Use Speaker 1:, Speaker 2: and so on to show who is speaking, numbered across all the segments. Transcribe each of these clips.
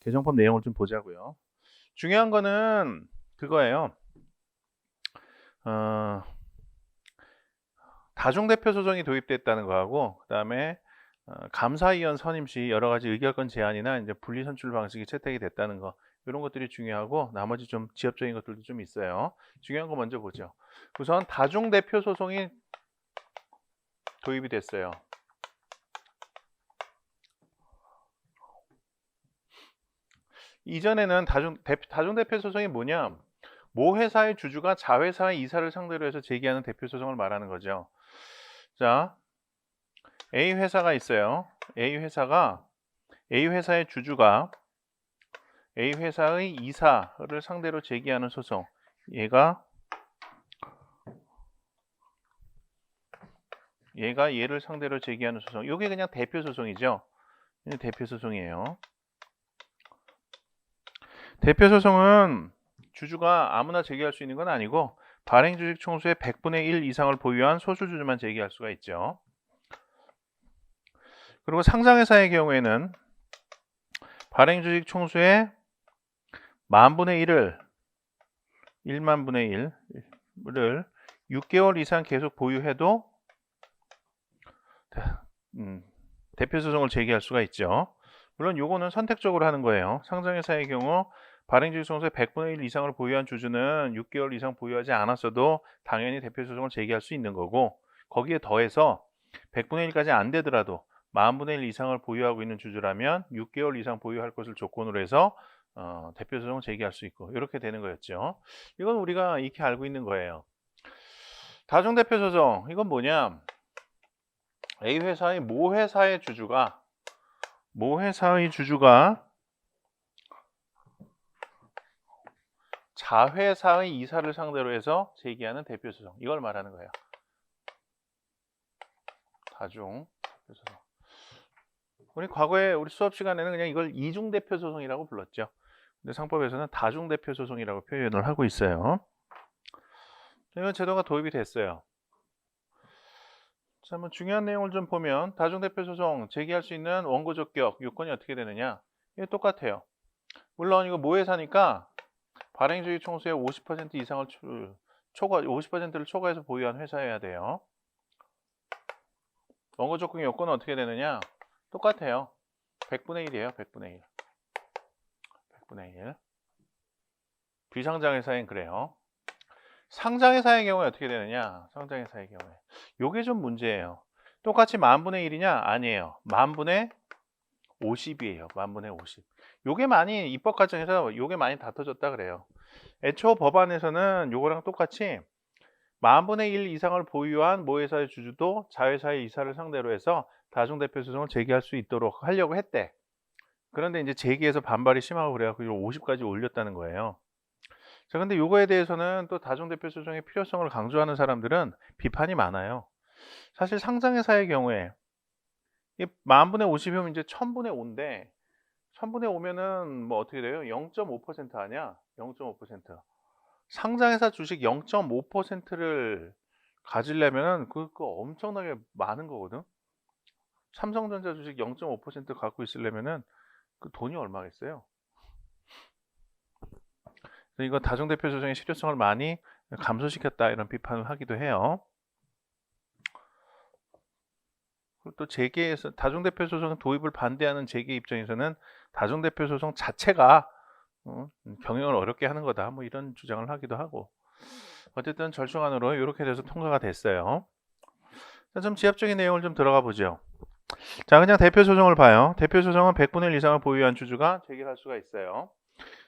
Speaker 1: 개정법 내용을 좀 보자고요. 중요한 거는 그거예요. 어, 다중대표 소송이 도입됐다는 거하고 그다음에 어, 감사위원 선임 시 여러 가지 의결권 제한이나 이제 분리 선출 방식이 채택이 됐다는 거 이런 것들이 중요하고 나머지 좀 지엽적인 것들도 좀 있어요. 중요한 거 먼저 보죠. 우선 다중대표 소송이 도입이 됐어요. 이전에는 다중 대표, 다중대표 소송이 뭐냐? 모 회사의 주주가 자회사의 이사를 상대로 해서 제기하는 대표 소송을 말하는 거죠. 자, A 회사가 있어요. A 회사가 A 회사의 주주가 A 회사의 이사를 상대로 제기하는 소송. 얘가 얘가 얘를 상대로 제기하는 소송. 이게 그냥 대표 소송이죠. 대표 소송이에요. 대표 소송은 주주가 아무나 제기할 수 있는 건 아니고 발행 주식 총수의 100분의 1 이상을 보유한 소수 주주만 제기할 수가 있죠. 그리고 상장회사의 경우에는 발행 주식 총수의 만분의 1을 1만 분의 1을 6개월 이상 계속 보유해도 음, 대표 소송을 제기할 수가 있죠. 물론 요거는 선택적으로 하는 거예요. 상장회사의 경우 발행주식 총수의 100분의 1 이상을 보유한 주주는 6개월 이상 보유하지 않았어도 당연히 대표 소송을 제기할 수 있는 거고 거기에 더해서 100분의 1까지 안 되더라도 만분의 1 이상을 보유하고 있는 주주라면 6개월 이상 보유할 것을 조건으로 해서 어, 대표 소송을 제기할 수 있고 이렇게 되는 거였죠. 이건 우리가 익히 알고 있는 거예요. 다중 대표 소송 이건 뭐냐? A 회사의 모 회사의 주주가 모 회사의 주주가 자회사의 이사를 상대로 해서 제기하는 대표 소송 이걸 말하는 거예요. 다중 대표 소송. 우리 과거에 우리 수업 시간에는 그냥 이걸 이중 대표 소송이라고 불렀죠. 근데 상법에서는 다중 대표 소송이라고 표현을 하고 있어요. 이런 제도가 도입이 됐어요. 자, 한번 중요한 내용을 좀 보면 다중 대표 소송 제기할 수 있는 원고 적격 요건이 어떻게 되느냐? 이게 똑같아요. 물론 이거 모회사니까 발행주의 총수의 50% 이상을 초, 초과 50%를 초과해서 보유한 회사여야 돼요. 원고 적격 요건은 어떻게 되느냐? 똑같아요. 100분의 1이에요. 100분의 1. 100분의 1. 비상장회사엔 그래요. 상장회사의 경우에 어떻게 되느냐? 상장회사의 경우에. 요게 좀 문제예요. 똑같이 만분의 1이냐? 아니에요. 만분의 50이에요. 만분의 50. 요게 많이 입법 과정에서 요게 많이 다퉈졌다 그래요. 애초 법안에서는 요거랑 똑같이 만분의 1 이상을 보유한 모회사의 주주도 자회사의 이사를 상대로 해서 다중대표 소송을 제기할 수 있도록 하려고 했대. 그런데 이제 제기해서 반발이 심하고 그래갖고 50까지 올렸다는 거예요. 자, 근데 요거에 대해서는 또 다중대표 소송의 필요성을 강조하는 사람들은 비판이 많아요. 사실 상장회사의 경우에 이 만분의 50이면 이제 천분의 5인데 천분의 5면은 뭐 어떻게 돼요? 0.5% 아니야? 0.5%. 상장회사 주식 0.5%를 가지려면은 그, 그 엄청나게 많은 거거든. 삼성전자 주식 0.5% 갖고 있으려면은 그 돈이 얼마겠어요? 이거 다중대표 소송의 실효성을 많이 감소시켰다 이런 비판을 하기도 해요. 그리고 또 재계에서 다중대표 소송 도입을 반대하는 재계 입장에서는 다중대표 소송 자체가 어, 경영을 어렵게 하는 거다 뭐 이런 주장을 하기도 하고 어쨌든 절충안으로 이렇게 돼서 통과가 됐어요. 자, 좀 지압적인 내용을 좀 들어가 보죠. 자 그냥 대표 소송을 봐요. 대표 소송은 100분의 1 이상을 보유한 주주가 제기할 수가 있어요.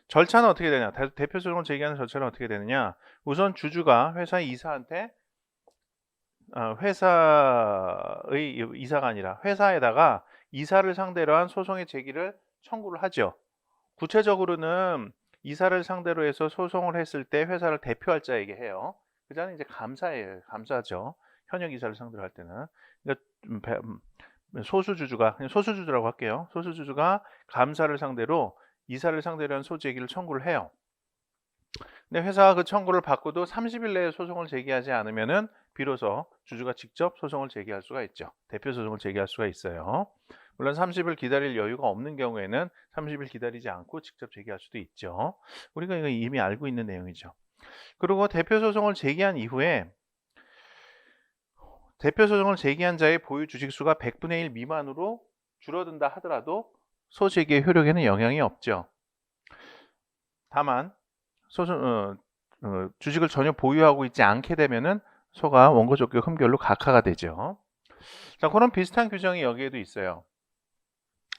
Speaker 1: 절차는 어떻게 되냐? 대- 대표 소송을 제기하는 절차는 어떻게 되느냐? 우선 주주가 회사 이사한테 어, 회사의 이사가 아니라 회사에다가 이사를 상대로 한 소송의 제기를 청구를 하죠. 구체적으로는 이사를 상대로 해서 소송을 했을 때 회사를 대표할 자에게 해요. 그 자는 이제 감사예요. 감사죠. 현역 이사를 상대로 할 때는. 그러니까 음, 배- 음, 소수주주가 소수주주라고 할게요. 소수주주가 감사를 상대로 이사를 상대로 한 소제기를 청구를 해요. 근데 회사가 그 청구를 받고도 30일 내에 소송을 제기하지 않으면은 비로소 주주가 직접 소송을 제기할 수가 있죠. 대표 소송을 제기할 수가 있어요. 물론 30일 기다릴 여유가 없는 경우에는 30일 기다리지 않고 직접 제기할 수도 있죠. 우리가 이거 이미 알고 있는 내용이죠. 그리고 대표 소송을 제기한 이후에 대표 소송을 제기한 자의 보유 주식 수가 100분의 1 미만으로 줄어든다 하더라도 소제기의 효력에는 영향이 없죠. 다만 소송 어, 어, 주식을 전혀 보유하고 있지 않게 되면은 소가 원고 적격 흠결로 각하가 되죠. 자, 그런 비슷한 규정이 여기에도 있어요.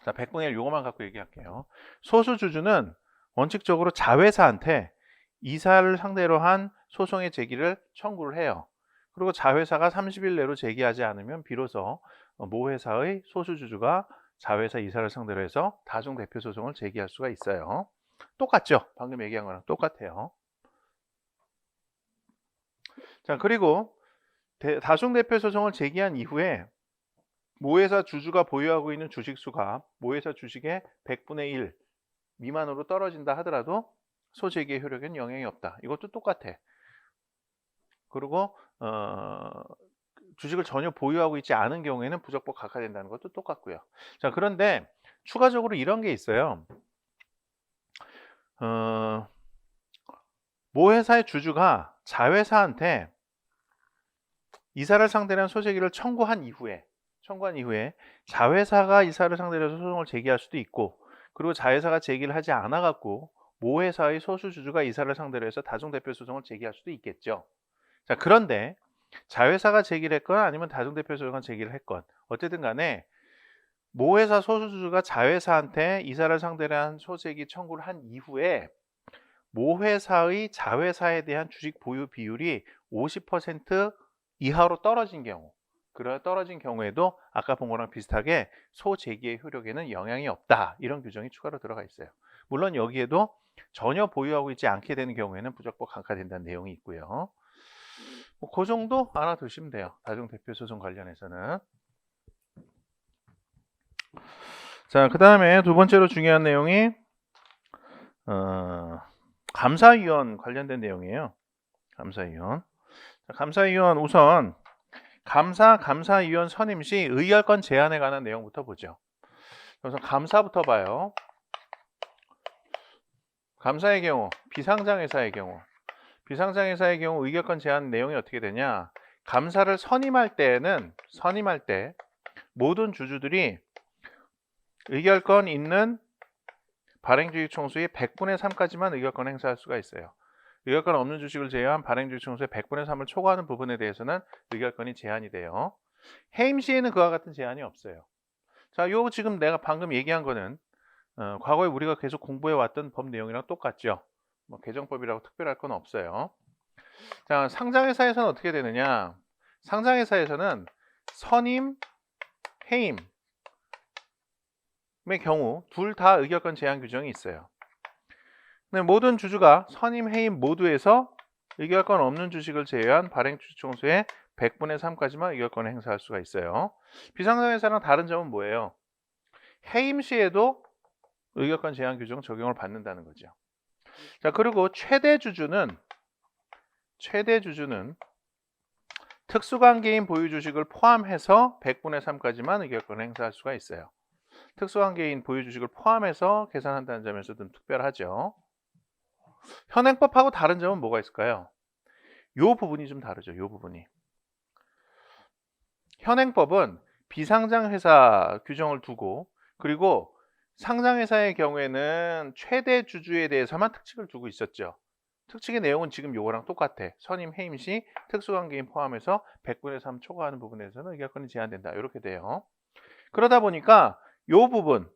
Speaker 1: 자, 100분의 1 요거만 갖고 얘기할게요. 소수 주주는 원칙적으로 자회사한테 이사를 상대로 한 소송의 제기를 청구를 해요. 그리고 자회사가 30일 내로 제기하지 않으면 비로소 모 회사의 소수 주주가 자회사 이사를 상대로 해서 다중 대표 소송을 제기할 수가 있어요. 똑같죠? 방금 얘기한 거랑 똑같아요. 자, 그리고 대- 다중 대표 소송을 제기한 이후에 모회사 주주가 보유하고 있는 주식 수가 모회사 주식의 100분의 1 미만으로 떨어진다 하더라도 소재기의 효력에는 영향이 없다. 이것도 똑같아. 그리고 어, 주식을 전혀 보유하고 있지 않은 경우에는 부적법 각하된다는 것도 똑같고요. 자, 그런데 추가적으로 이런 게 있어요. 어, 모 회사의 주주가 자회사한테 이사를 상대로 한 소재기를 청구한 이후에 청구한 이후에 자회사가 이사를 상대로 해서 소송을 제기할 수도 있고 그리고 자회사가 제기를 하지 않아 갖고 모 회사의 소수 주주가 이사를 상대로 해서 다중 대표 소송을 제기할 수도 있겠죠. 자, 그런데 자회사가 제기를 했건 아니면 다중 대표 소송을 제기를 했건 어쨌든 간에 모 회사 소수 주주가 자회사한테 이사를 상대로 한 소재기 청구를 한 이후에 모 회사의 자회사에 대한 주식 보유 비율이 50% 이하로 떨어진 경우 그러 떨어진 경우에도 아까 본 거랑 비슷하게 소재기의 효력에는 영향이 없다. 이런 규정이 추가로 들어가 있어요. 물론 여기에도 전혀 보유하고 있지 않게 되는 경우에는 부적법 강화된다는 내용이 있고요. 뭐그 정도 알아두시면 돼요. 다중 대표 소송 관련해서는. 자, 그 다음에 두 번째로 중요한 내용이 어, 감사위원 관련된 내용이에요. 감사위원. 자, 감사위원 우선 감사 감사위원 선임 시 의결권 제한에 관한 내용부터 보죠. 우선 감사부터 봐요. 감사의 경우, 비상장 회사의 경우, 비상장 회사의 경우 의결권 제한 내용이 어떻게 되냐? 감사를 선임할 때는 선임할 때 모든 주주들이 의결권 있는 발행주식 총수의 100분의 3까지만 의결권 행사할 수가 있어요. 의결권 없는 주식을 제외한 발행 주식 총수의 100분의 3을 초과하는 부분에 대해서는 의결권이 제한이 돼요. 해임 시에는 그와 같은 제한이 없어요. 자, 요 지금 내가 방금 얘기한 거는 어, 과거에 우리가 계속 공부해 왔던 법 내용이랑 똑같죠. 뭐 개정법이라고 특별할 건 없어요. 자, 상장회사에서는 어떻게 되느냐? 상장회사에서는 선임, 해임의 경우 둘 다 의결권 제한 규정이 있어요. 네, 모든 주주가 선임, 해임 모두에서 의결권 없는 주식을 제외한 발행 주식 총수의 100분의 3까지만 의결권을 행사할 수가 있어요. 비상장회사랑 다른 점은 뭐예요? 해임 시에도 의결권 제한 규정 적용을 받는다는 거죠. 자, 그리고 최대 주주는 최대 주주는 특수관계인 보유 주식을 포함해서 100분의 3까지만 의결권을 행사할 수가 있어요. 특수관계인 보유 주식을 포함해서 계산한다는 점에서 좀 특별하죠. 현행법하고 다른 점은 뭐가 있을까요? 요 부분이 좀 다르죠. 요 부분이. 현행법은 비상장 회사 규정을 두고 그리고 상장회사의 경우에는 최대 주주에 대해서만 특칙을 두고 있었죠. 특칙의 내용은 지금 요거랑 똑같아. 선임 해임 시 특수관계인 포함해서 100분의 3 초과하는 부분에서는 의결권이 제한된다. 이렇게 돼요. 그러다 보니까 요 부분,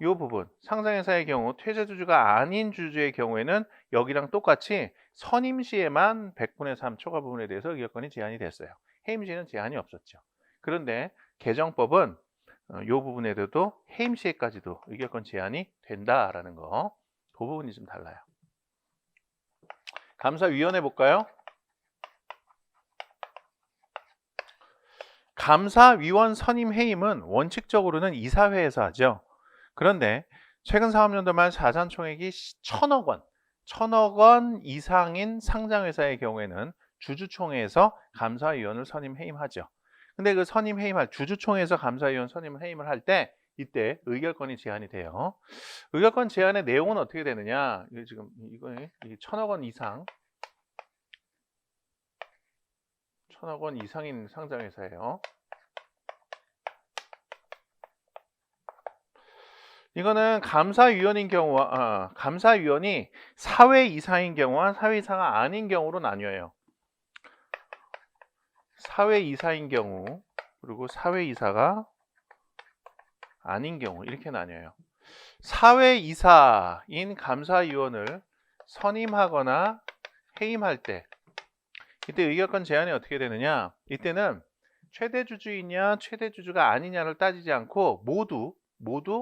Speaker 1: 요 부분 상장회사의 경우 퇴재 주주가 아닌 주주의 경우에는 여기랑 똑같이 선임 시에만 100분의 3 초과 부분에 대해서 의결권이 제한이 됐어요. 해임 시에는 제한이 없었죠. 그런데 개정법은 어, 이 부분에 대해도 해임 시에까지도 의결권 제한이 된다라는 거. 그 부분이 좀 달라요. 감사위원회 볼까요? 감사위원 선임 해임은 원칙적으로는 이사회에서 하죠. 그런데 최근 사업연도 말 자산 총액이 천억 원, 천억 원 이상인 상장회사의 경우에는 주주총회에서 감사위원을 선임 해임하죠. 근데 그 선임 해임할 주주총회에서 감사위원 선임을 해임을 할 때 이때 의결권이 제한이 돼요. 의결권 제한의 내용은 어떻게 되느냐? 이게 지금 이거 천억 원 이상 천억 원 이상인 상장회사예요. 이거는 감사위원인 경우와 아, 감사위원이 사회 이사인 경우와 사회 이사가 아닌 경우로 나뉘어요. 사회 이사인 경우 그리고 사회 이사가 아닌 경우 이렇게 나뉘어요. 사회 이사인 감사위원을 선임하거나 해임할 때 이때 의결권 제한이 어떻게 되느냐? 이때는 최대 주주이냐 최대 주주가 아니냐를 따지지 않고 모두 모두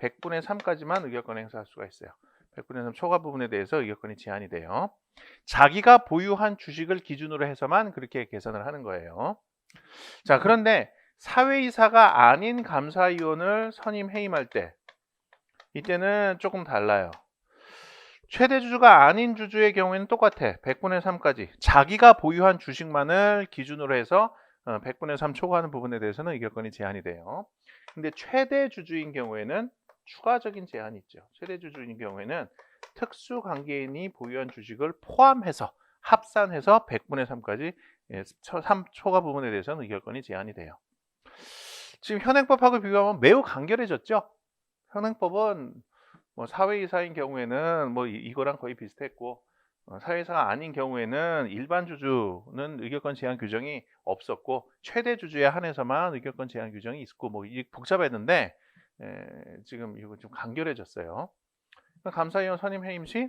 Speaker 1: 100분의 3까지만 의결권 행사할 수가 있어요. 100분의 3 초과 부분에 대해서 의결권이 제한이 돼요. 자기가 보유한 주식을 기준으로 해서만 그렇게 계산을 하는 거예요. 자, 그런데 사회이사가 아닌 감사위원을 선임 해임할 때 이때는 조금 달라요. 최대 주주가 아닌 주주의 경우에는 똑같아. 100분의 3까지. 자기가 보유한 주식만을 기준으로 해서 100분의 3 초과하는 부분에 대해서는 의결권이 제한이 돼요. 근데 최대 주주인 경우에는 추가적인 제한이 있죠. 최대 주주인 경우에는 특수 관계인이 보유한 주식을 포함해서 합산해서 100분의 3까지 3 초과 부분에 대해서는 의결권이 제한이 돼요. 지금 현행법하고 비교하면 매우 간결해졌죠. 현행법은 뭐 사회이사인 경우에는 뭐 이- 이거랑 거의 비슷했고 어, 사회이사가 아닌 경우에는 일반 주주는 의결권 제한 규정이 없었고 최대 주주에 한해서만 의결권 제한 규정이 있었고 뭐 복잡했는데 에, 지금 이거 좀 간결해졌어요. 감사위원 선임 해임 시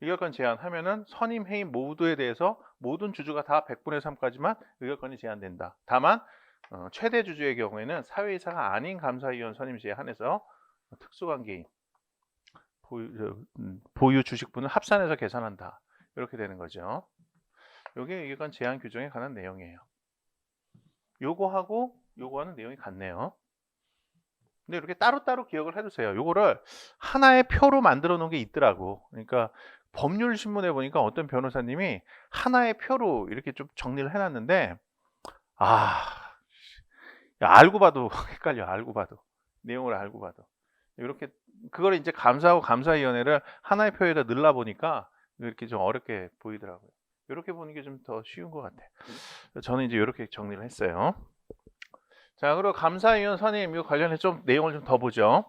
Speaker 1: 의결권 제한하면은 선임 해임 모두에 대해서 모든 주주가 다 100분의 3까지만 의결권이 제한된다. 다만 어, 최대 주주의 경우에는 사회이사가 아닌 감사위원 선임 시에 한해서 특수관계인 보유, 저, 음, 보유 주식분을 합산해서 계산한다. 이렇게 되는 거죠. 이게 의결권 제한 규정에 관한 내용이에요. 요거하고 요거하는 내용이 같네요. 근데 이렇게 따로따로 기억을 해두세요. 요거를 하나의 표로 만들어 놓은 게 있더라고. 그러니까 법률 신문에 보니까 어떤 변호사님이 하나의 표로 이렇게 좀 정리를 해놨는데, 아, 야, 알고 봐도 헷갈려. 알고 봐도 내용을 알고 봐도 이렇게 그걸 이제 감사하고 감사위원회를 하나의 표에다 넣으려 보니까 이렇게 좀 어렵게 보이더라고요. 이렇게 보는 게 좀 더 쉬운 것 같아. 저는 이제 이렇게 정리를 했어요. 자, 그리고 감사위원 선임 이거 관련해 좀 내용을 좀 더 보죠.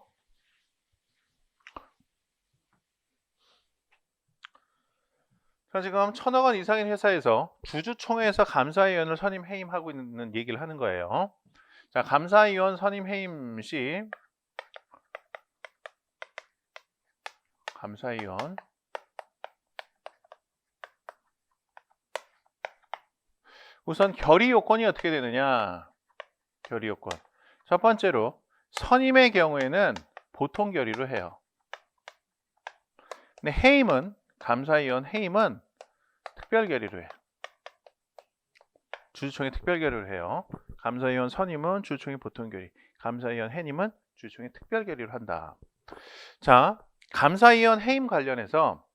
Speaker 1: 자, 지금 천억 원 이상인 회사에서 주주총회에서 감사위원을 선임 해임하고 있는 얘기를 하는 거예요. 자, 감사위원 선임 해임 시 감사위원 우선 결의 요건이 어떻게 되느냐? 결의 요건. 첫 번째로 선임의 경우에는 보통 결의로 해요. 근데 해임은 감사위원 해임은 특별 결의로 해요. 주주총회 특별 결의를 해요. 감사위원 선임은 주주총회 보통 결의, 감사위원 해임은 주주총회 특별 결의를 한다. 자, 감사위원 해임 관련해서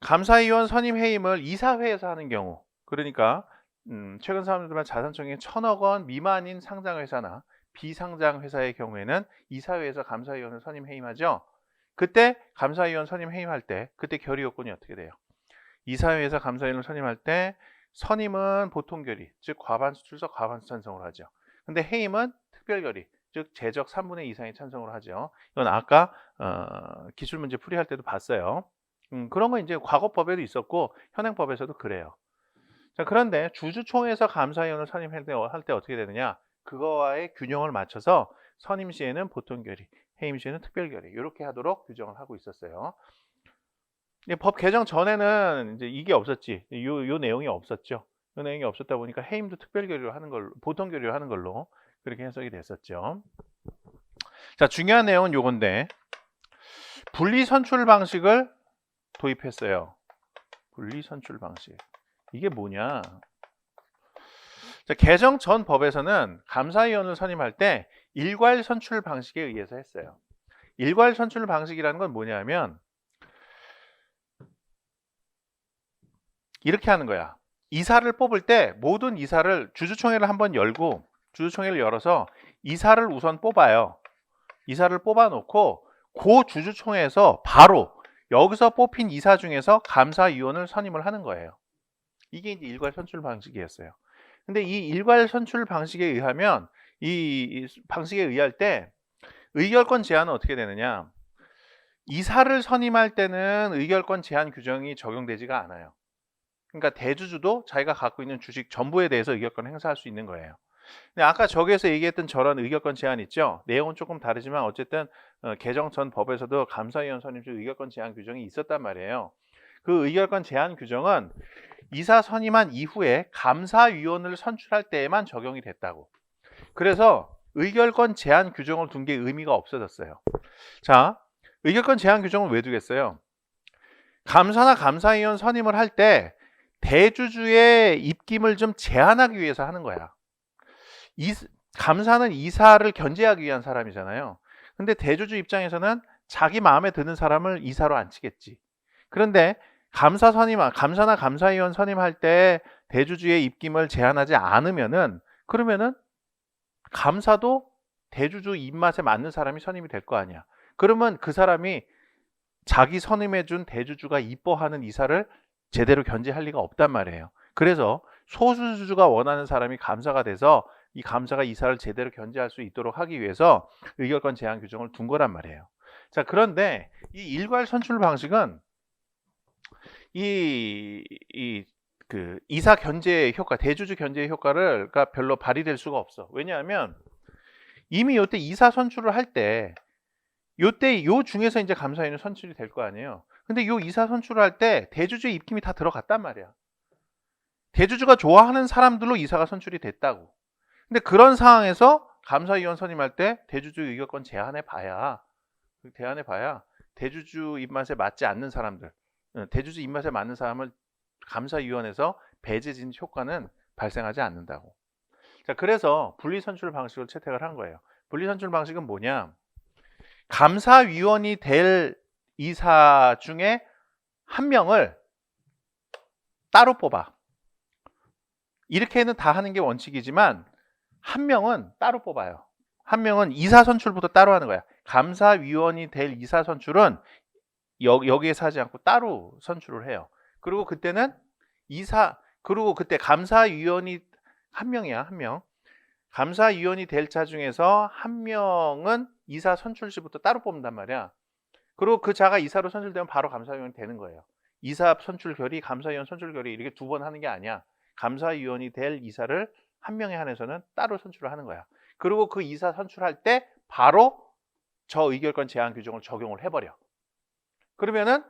Speaker 1: 감사위원 선임 해임을 이사회에서 하는 경우, 그러니까 음, 최근 사람들만 자산총액 천억 원 미만인 상장 회사나 비상장 회사의 경우에는 이사회에서 감사위원을 선임 해임하죠. 그때 감사위원 선임 해임할 때 그때 결의 요건이 어떻게 돼요? 이사회에서 감사위원을 선임할 때 선임은 보통 결의, 즉 과반수 출석 과반수 찬성으로 하죠. 근데 해임은 특별 결의, 즉 제적 3분의 2 이상의 찬성으로 하죠. 이건 아까 어, 기출 문제 풀이할 때도 봤어요. 음, 그런 건 이제 과거법에도 있었고 현행법에서도 그래요. 자, 그런데 주주총회에서 감사위원을 선임할 때, 할 때 어떻게 되느냐? 그거와의 균형을 맞춰서 선임 시에는 보통 결의, 해임 시에는 특별 결의 이렇게 하도록 규정을 하고 있었어요. 근데 법 개정 전에는 이제 이게 없었지. 요, 요 내용이 없었죠. 요 내용이 없었다 보니까 해임도 특별 결의로 하는 걸로, 보통 결의로 하는 걸로 그렇게 해석이 됐었죠. 자, 중요한 내용은 요건데 분리 선출 방식을 도입했어요. 분리 선출 방식. 이게 뭐냐? 자, 개정 전 법에서는 감사위원을 선임할 때 일괄 선출 방식에 의해서 했어요. 일괄 선출 방식이라는 건 뭐냐면 이렇게 하는 거야. 이사를 뽑을 때 모든 이사를 주주총회를 한번 열고 주주총회를 열어서 이사를 우선 뽑아요. 이사를 뽑아놓고 그 주주총회에서 바로 여기서 뽑힌 이사 중에서 감사위원을 선임을 하는 거예요. 이게 이제 일괄 선출 방식이었어요. 근데 이 일괄 선출 방식에 의하면 이 방식에 의할 때 의결권 제한은 어떻게 되느냐? 이사를 선임할 때는 의결권 제한 규정이 적용되지가 않아요. 그러니까 대주주도 자기가 갖고 있는 주식 전부에 대해서 의결권 행사할 수 있는 거예요. 근데 아까 저기에서 얘기했던 저런 의결권 제한 있죠. 내용은 조금 다르지만 어쨌든 어, 개정 전 법에서도 감사위원 선임 중 의결권 제한 규정이 있었단 말이에요. 그 의결권 제한 규정은 이사 선임한 이후에 감사위원을 선출할 때에만 적용이 됐다고. 그래서 의결권 제한 규정을 둔 게 의미가 없어졌어요. 자, 의결권 제한 규정을 왜 두겠어요? 감사나 감사위원 선임을 할 때 대주주의 입김을 좀 제한하기 위해서 하는 거야. 이, 감사는 이사를 견제하기 위한 사람이잖아요. 근데 대주주 입장에서는 자기 마음에 드는 사람을 이사로 안 치겠지. 그런데 감사 선임, 감사나 감사위원 선임할 때 대주주의 입김을 제한하지 않으면은 그러면은 감사도 대주주 입맛에 맞는 사람이 선임이 될 거 아니야. 그러면 그 사람이 자기 선임해준 대주주가 이뻐하는 이사를 제대로 견제할 리가 없단 말이에요. 그래서 소수주주가 원하는 사람이 감사가 돼서 이 감사가 이사를 제대로 견제할 수 있도록 하기 위해서 의결권 제한 규정을 둔 거란 말이에요. 자, 그런데 이 일괄 선출 방식은 이, 이, 그, 이사 견제 효과, 대주주 견제 효과를, 가 별로 발휘될 수가 없어. 왜냐하면 이미 요때 이사 선출을 할 때, 요때 요 중에서 이제 감사위는 선출이 될 거 아니에요. 근데 요 이사 선출을 할 때 대주주의 입김이 다 들어갔단 말이야. 대주주가 좋아하는 사람들로 이사가 선출이 됐다고. 근데 그런 상황에서 감사위원 선임할 때 대주주 의결권 제한해 봐야 제한해 봐야 대주주 입맛에 맞지 않는 사람들, 어, 대주주 입맛에 맞는 사람을 감사위원회에서 배제 진 효과는 발생하지 않는다고. 자, 그래서 분리선출 방식을 채택을 한 거예요. 분리선출 방식은 뭐냐? 감사위원이 될 이사 중에 한 명을 따로 뽑아. 이렇게는 다 하는 게 원칙이지만 한 명은 따로 뽑아요. 한 명은 이사 선출부터 따로 하는 거야. 감사위원이 될 이사 선출은 여, 여기에서 하지 않고 따로 선출을 해요. 그리고 그때는 이사 그리고 그때 감사위원이 한 명이야 한 명. 감사위원이 될 자 중에서 한 명은 이사 선출 시부터 따로 뽑는단 말이야. 그리고 그 자가 이사로 선출되면 바로 감사위원이 되는 거예요. 이사 선출 결의, 감사위원 선출 결의 이렇게 두 번 하는 게 아니야. 감사위원이 될 이사를 한 명에 한해서는 따로 선출을 하는 거야. 그리고 그 이사 선출할 때 바로 저 의결권 제한 규정을 적용을 해버려. 그러면은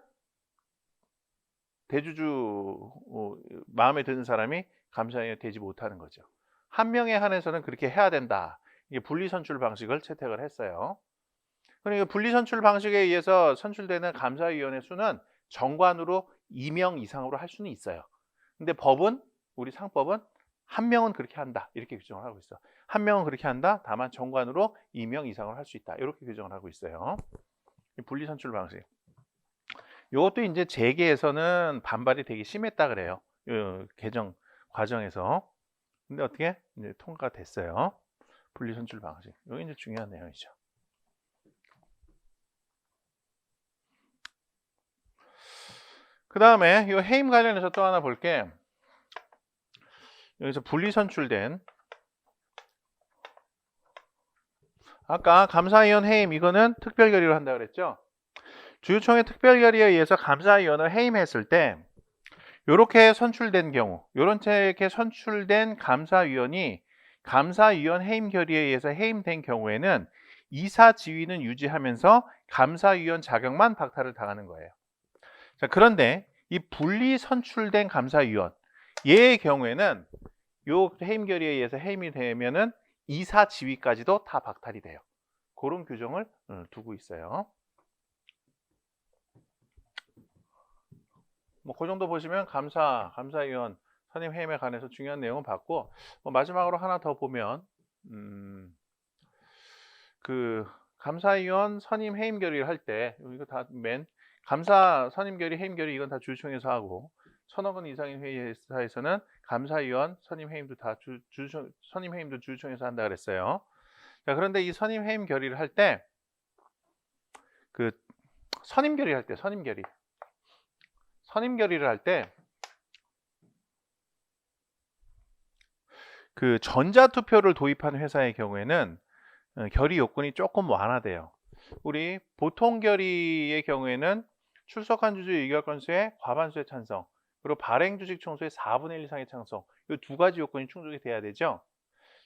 Speaker 1: 대주주 어, 마음에 드는 사람이 감사위원이 되지 못하는 거죠. 한 명에 한해서는 그렇게 해야 된다. 이게 분리 선출 방식을 채택을 했어요. 그러니까 분리 선출 방식에 의해서 선출되는 감사위원회 수는 정관으로 2명 이상으로 할 수는 있어요. 근데 법은 우리 상법은 한 명은 그렇게 한다. 이렇게 규정을 하고 있어. 한 명은 그렇게 한다. 다만 정관으로 2명 이상을 할 수 있다. 이렇게 규정을 하고 있어요. 분리 선출 방식. 이것도 이제 재계에서는 반발이 되게 심했다 그래요. 개정 과정에서. 근데 어떻게 이제 통과됐어요. 분리 선출 방식. 이게 이제 중요한 내용이죠. 그 다음에 이 해임 관련해서 또 하나 볼게. 여기서 분리 선출된 아까 감사위원 해임 이거는 특별 결의로 한다 그랬죠. 주주총회 특별결의에 의해서 감사위원을 해임했을 때 이렇게 선출된 경우 이렇게 선출된 감사위원이 감사위원 해임 결의에 의해서 해임된 경우에는 이사 지위는 유지하면서 감사위원 자격만 박탈을 당하는 거예요. 자, 그런데 이 분리 선출된 감사위원 얘의 경우에는 요 해임 결의에 의해서 해임이 되면은 이사 지위까지도 다 박탈이 돼요. 그런 규정을 어, 두고 있어요. 뭐 그 정도 보시면 감사 감사위원 선임 해임에 관해서 중요한 내용을 봤고 뭐 마지막으로 하나 더 보면 음, 그 감사위원 선임 해임 결의를 할 때 이거 다 맨 감사 선임 결의 해임 결의 이건 다 주총에서 하고 천억 원 이상의 회의사에서는 감사위원 선임 해임도 다 주, 주 선임 해임도 주주총에서 한다 그랬어요. 자, 그런데 이 선임 해임 결의를 할 때 그 선임 결의 할 때 선임 결의 선임 결의를 할 때 그 전자투표를 도입한 회사의 경우에는 어, 결의 요건이 조금 완화돼요. 우리 보통 결의의 경우에는 출석한 주주 의결 건수의 과반수의 찬성, 그리고 발행 주식 총수의 4분의 1 이상의 찬성, 이 두 가지 요건이 충족이 돼야 되죠.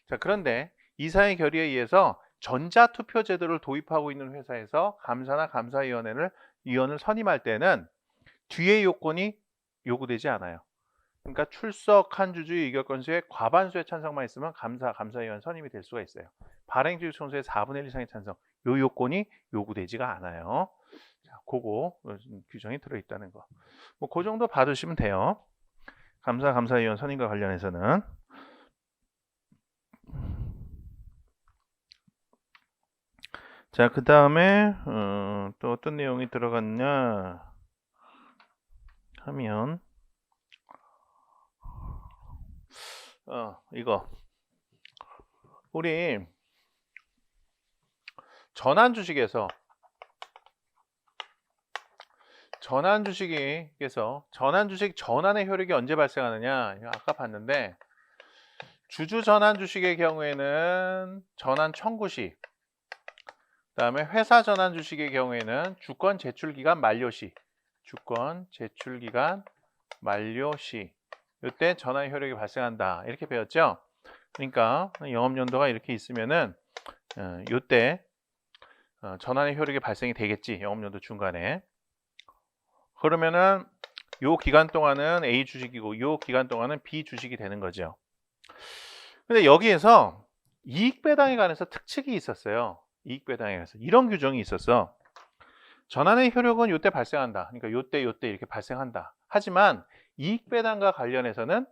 Speaker 1: 자, 그런데 이사의 결의에 의해서 전자투표 제도를 도입하고 있는 회사에서 감사나 감사위원회를 위원을 선임할 때는 뒤의 요건이 요구되지 않아요. 그러니까 출석한 주주의 의결 건수의 과반수의 찬성만 있으면 감사 감사위원 선임이 될 수가 있어요. 발행 주식 총수의 4분의 1 이상의 찬성 요 요건이 요구되지가 않아요. 자, 그거 규정이 들어 있다는 거. 뭐 그 정도 봐두시면 돼요. 감사 감사위원 선임과 관련해서는 자, 그 다음에 어, 또 어떤 내용이 들어갔냐 하면 어, 이거. 우리 전환 주식에서 전환 주식에서 전환 주식 전환의 효력이 언제 발생하느냐 아까 봤는데 주주 전환 주식의 경우에는 전환 청구 시 그다음에 회사 전환 주식의 경우에는 주권 제출 기간 만료 시 주권 제출 기간 만료 시 이때 전환 효력이 발생한다 이렇게 배웠죠 그러니까 영업 연도가 이렇게 있으면은 어, 이때 어, 전환의 효력이 발생이 되겠지 영업 연도 중간에 그러면은 요 기간 동안은 A 주식이고 요 기간 동안은 B 주식이 되는 거죠. 근데 여기에서 이익 배당에 관해서 특칙이 있었어요. 이익 배당에 관해서 이런 규정이 있었어. 전환의 효력은 요때 발생한다. 그러니까 요때 요때 이렇게 발생한다. 하지만 이익 배당과 관련해서는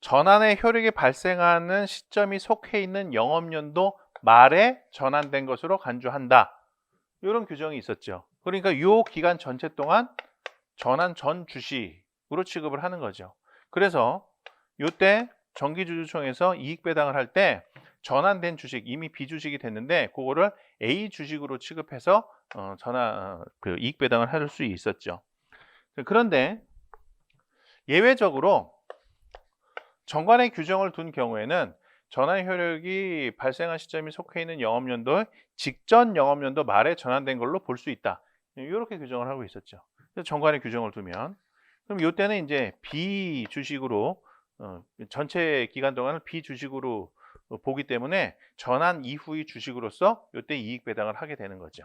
Speaker 1: 전환의 효력이 발생하는 시점이 속해 있는 영업연도 말에 전환된 것으로 간주한다. 이런 규정이 있었죠. 그러니까 이 기간 전체 동안 전환 전 주식으로 취급을 하는 거죠. 그래서 이때 정기주주총에서 이익 배당을 할 때 전환된 주식 이미 비주식이 됐는데 그거를 A 주식으로 취급해서 어, 전환 그 이익 배당을 할 수 있었죠. 그런데 예외적으로 정관의 규정을 둔 경우에는 전환 효력이 발생한 시점이 속해 있는 영업연도 직전 영업연도 말에 전환된 걸로 볼 수 있다. 이렇게 규정을 하고 있었죠. 정관의 규정을 두면 그럼 이때는 이제 비주식으로 어, 전체 기간 동안을 비주식으로 어, 보기 때문에 전환 이후의 주식으로서 이때 이익 배당을 하게 되는 거죠.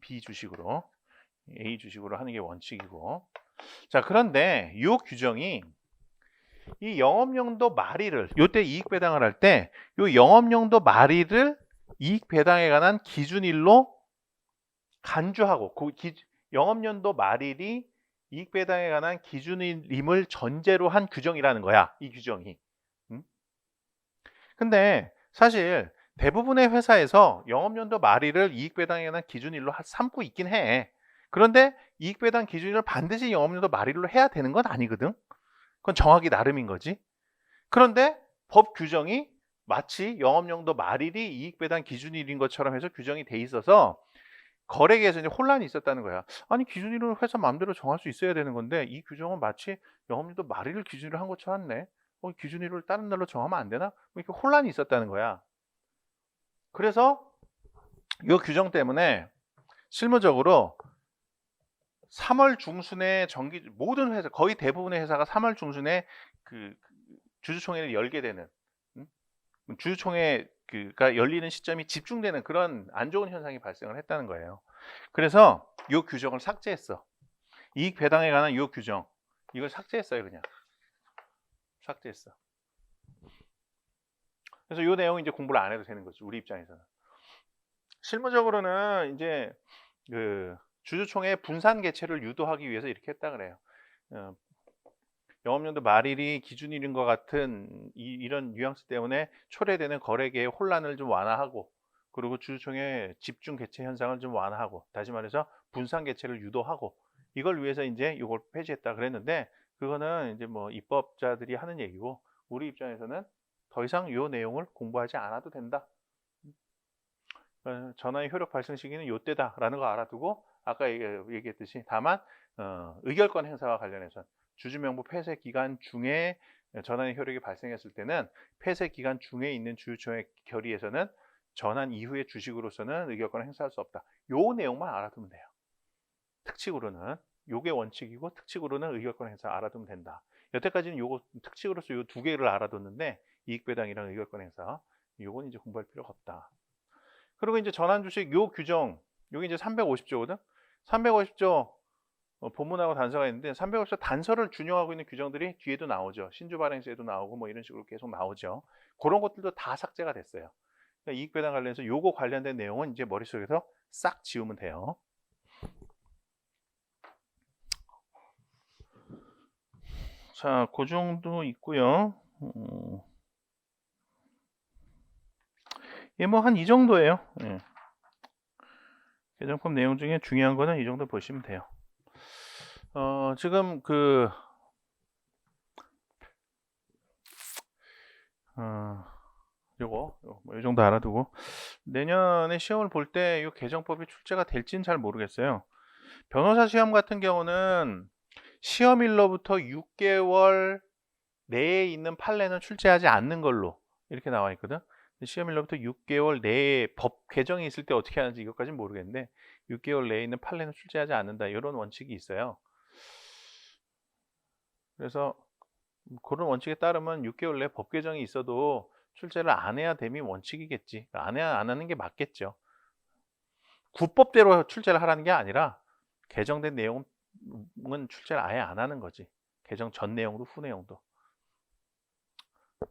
Speaker 1: 비주식으로 A 주식으로 하는 게 원칙이고 자 그런데 이 규정이 이 영업용도 말이를 요때 이익 배당을 할 때 요 영업용도 말이를 이익 배당에 관한 기준일로 간주하고 그 기, 영업연도 말일이 이익 배당에 관한 기준임을 전제로 한 규정이라는 거야. 이 규정이. 음? 근데 사실 대부분의 회사에서 영업연도 말일을 이익 배당에 관한 기준일로 삼고 있긴 해. 그런데 이익 배당 기준일을 반드시 영업연도 말일로 해야 되는 건 아니거든. 그건 정하기 나름인 거지. 그런데 법 규정이 마치 영업용도 말일이 이익배당 기준일인 것처럼 해서 규정이 돼 있어서 거래계에서 이제 혼란이 있었다는 거야. 아니 기준일은 회사 마음대로 정할 수 있어야 되는 건데 이 규정은 마치 영업용도 말일을 기준으로 한 것처럼 네 어, 기준일을 다른 날로 정하면 안 되나? 뭐 이렇게 혼란이 있었다는 거야. 그래서 이 규정 때문에 실무적으로 3월 중순에 정기 모든 회사 거의 대부분의 회사가 3월 중순에 그 주주총회를 열게 되는 음? 주주총회 가 열리는 시점이 집중되는 그런 안 좋은 현상이 발생을 했다는 거예요. 그래서 이 규정을 삭제했어. 이익 배당에 관한 이 규정 이걸 삭제했어요, 그냥 삭제했어. 그래서 이 내용 이제 공부를 안 해도 되는 거죠, 우리 입장에서는. 실무적으로는 이제 그 주주총회 분산 개최를 유도하기 위해서 이렇게 했다 그래요. 어, 영업연도 말일이 기준일인 것 같은 이, 런 뉘앙스 때문에 초래되는 거래계의 혼란을 좀 완화하고 그리고 주주총회 집중 개최 현상을 좀 완화하고 다시 말해서 분산 개최를 유도하고 이걸 위해서 이제 이걸 폐지했다 그랬는데 그거는 이제 뭐 입법자들이 하는 얘기고 우리 입장에서는 더 이상 요 내용을 공부하지 않아도 된다. 어, 전환의 효력 발생 시기는 요때다라는 거 알아두고 아까 얘기- 얘기했듯이 다만 어, 의결권 행사와 관련해서 주주명부 폐쇄 기간 중에 전환의 효력이 발생했을 때는 폐쇄 기간 중에 있는 주주총회 결의에서는 전환 이후의 주식으로서는 의결권을 행사할 수 없다. 요 내용만 알아두면 돼요. 특칙으로는 요게 원칙이고 특칙으로는 의결권 행사 알아두면 된다. 여태까지는 요거 특칙으로서 요 두 개를 알아뒀는데 이익 배당이랑 의결권 행사 요건 이제 공부할 필요가 없다. 그리고 이제 전환 주식 요 규정 요게 이제 350조거든. 350조 어, 본문하고 단서가 있는데 350조 단서를 준용하고 있는 규정들이 뒤에도 나오죠. 신주 발행세에도 나오고 뭐 이런 식으로 계속 나오죠. 그런 것들도 다 삭제가 됐어요. 그러니까 이익 배당 관련해서 요거 관련된 내용은 이제 머릿속에서 싹 지우면 돼요. 자, 그 정도 있고요. 음. 예, 뭐 한 이 정도예요. 예. 개정법 내용 중에 중요한 거는 이 정도 보시면 돼요. 어, 지금 그 어, 요거 요, 뭐이 정도 알아두고 내년에 시험을 볼 때 이 개정법이 출제가 될지는 잘 모르겠어요. 변호사 시험 같은 경우는 시험일로부터 6개월 내에 있는 판례는 출제하지 않는 걸로 이렇게 나와 있거든. 시험일로부터 6개월 내에 법 개정이 있을 때 어떻게 하는지 이것까지는 모르겠는데 6개월 내에 있는 판례는 출제하지 않는다 이런 원칙이 있어요. 그래서 그런 원칙에 따르면 6개월 내에 법 개정이 있어도 출제를 안 해야 됨이 원칙이겠지. 안 해야 안 하는 게 맞겠죠. 구법대로 출제를 하라는 게 아니라 개정된 내용은 출제를 아예 안 하는 거지. 개정 전 내용도 후 내용도.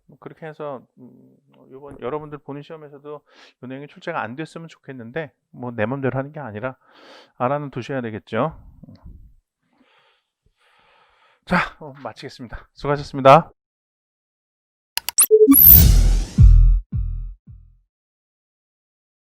Speaker 1: 뭐 그렇게 해서 음, 이번 여러분들 보는 시험에서도 이 내용이 출제가 안 됐으면 좋겠는데 뭐 내 맘대로 하는 게 아니라 알아는 두셔야 되겠죠. 자, 어, 마치겠습니다. 수고하셨습니다.